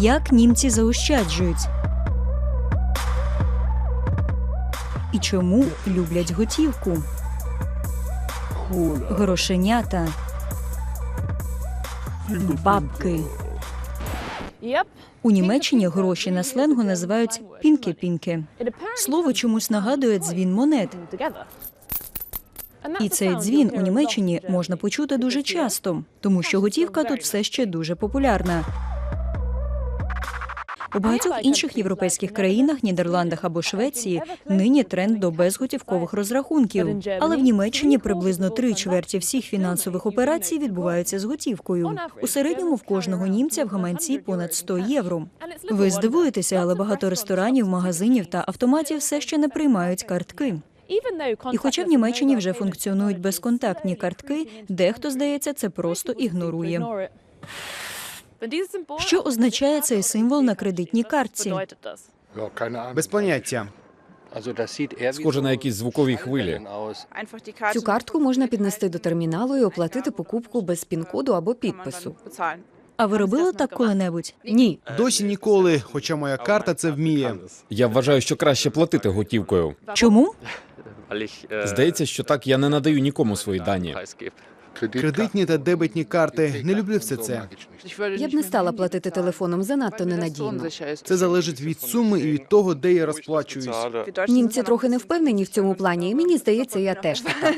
Як німці заощаджують? І чому люблять готівку? Грошенята. Бабки. У Німеччині гроші на сленгу називають пінки-пінки. Слово чомусь нагадує дзвін монет. І цей дзвін у Німеччині можна почути дуже часто, тому що готівка тут все ще дуже популярна. У багатьох інших європейських країнах, Нідерландах або Швеції, нині тренд до безготівкових розрахунків. Але в Німеччині приблизно три чверті всіх фінансових операцій відбуваються з готівкою. У середньому в кожного німця в гаманці понад 100 євро. Ви здивуєтеся, але багато ресторанів, магазинів та автоматів все ще не приймають картки. І хоча в Німеччині вже функціонують безконтактні картки, дехто здається це просто ігнорує. Що означає цей символ на кредитній картці? Без поняття. Схоже на якісь звукові хвилі. Цю картку можна піднести до терміналу і оплатити покупку без пін-коду або підпису. А ви робили так коли-небудь? Ні, Досі ніколи, хоча моя карта це вміє. Я вважаю, що краще платити готівкою. Чому? Здається, що так я не надаю нікому свої дані. Кредитні та дебетні карти. Не люблю все це. я б не стала платити телефоном занадто ненадійно. Це залежить від суми і від того, де я розплачуюсь. Німці трохи не впевнені в цьому плані, і мені здається, я теж така.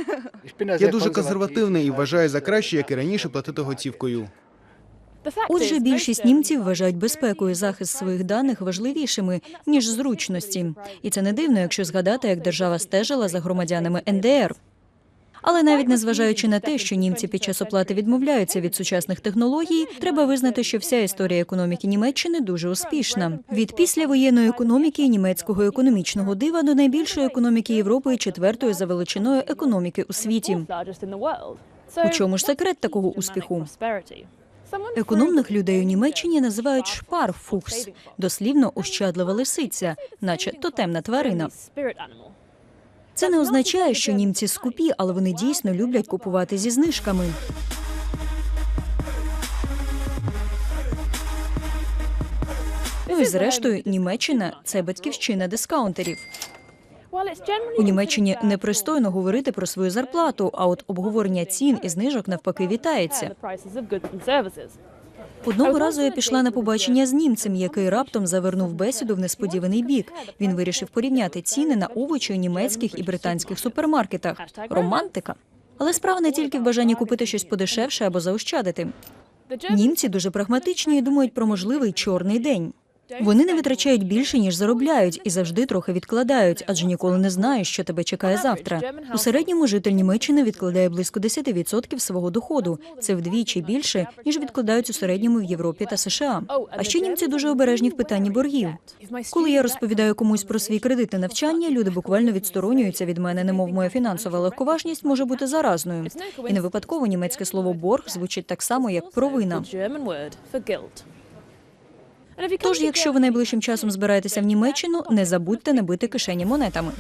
Я дуже консервативний і вважаю за краще, як і раніше, платити готівкою. Отже, більшість німців вважають безпеку і захист своїх даних важливішими ніж зручності. І це не дивно, якщо згадати, як держава стежила за громадянами НДР. Але навіть незважаючи на те, що німці під час оплати відмовляються від сучасних технологій, треба визнати, що вся історія економіки Німеччини дуже успішна. Від післявоєнної економіки і німецького економічного дива до найбільшої економіки Європи і четвертої за величиною економіки у світі. У чому ж секрет такого успіху? Економних людей у Німеччині називають шпарфухс, дослівно ощадлива лисиця, наче тотемна тварина. Це не означає, що німці скупі, але вони дійсно люблять купувати зі знижками. Ну і зрештою, Німеччина це батьківщина дискаунтерів. У Німеччині непристойно говорити про свою зарплату, а от обговорення цін і знижок навпаки вітається. Одного разу я пішла на побачення з німцем, який раптом завернув бесіду в несподіваний бік. Він вирішив порівняти ціни на овочі у німецьких і британських супермаркетах. Романтика. Але справа не тільки в бажанні купити щось подешевше або заощадити. Німці дуже прагматичні і думають про можливий чорний день. Вони не витрачають більше ніж заробляють і завжди трохи відкладають, адже ніколи не знаєш, що тебе чекає завтра. У середньому житель Німеччини відкладає близько 10% свого доходу. Це вдвічі більше ніж відкладають у середньому в Європі та США. А ще німці дуже обережні в питанні боргів. Коли я розповідаю комусь про свій кредит на навчання, люди буквально відсторонюються від мене, немов моя фінансова легковажність може бути заразною. І не випадково німецьке слово борг звучить так само, як провина. Тож, якщо ви найближчим часом збираєтеся в Німеччину, не забудьте набити кишені монетами.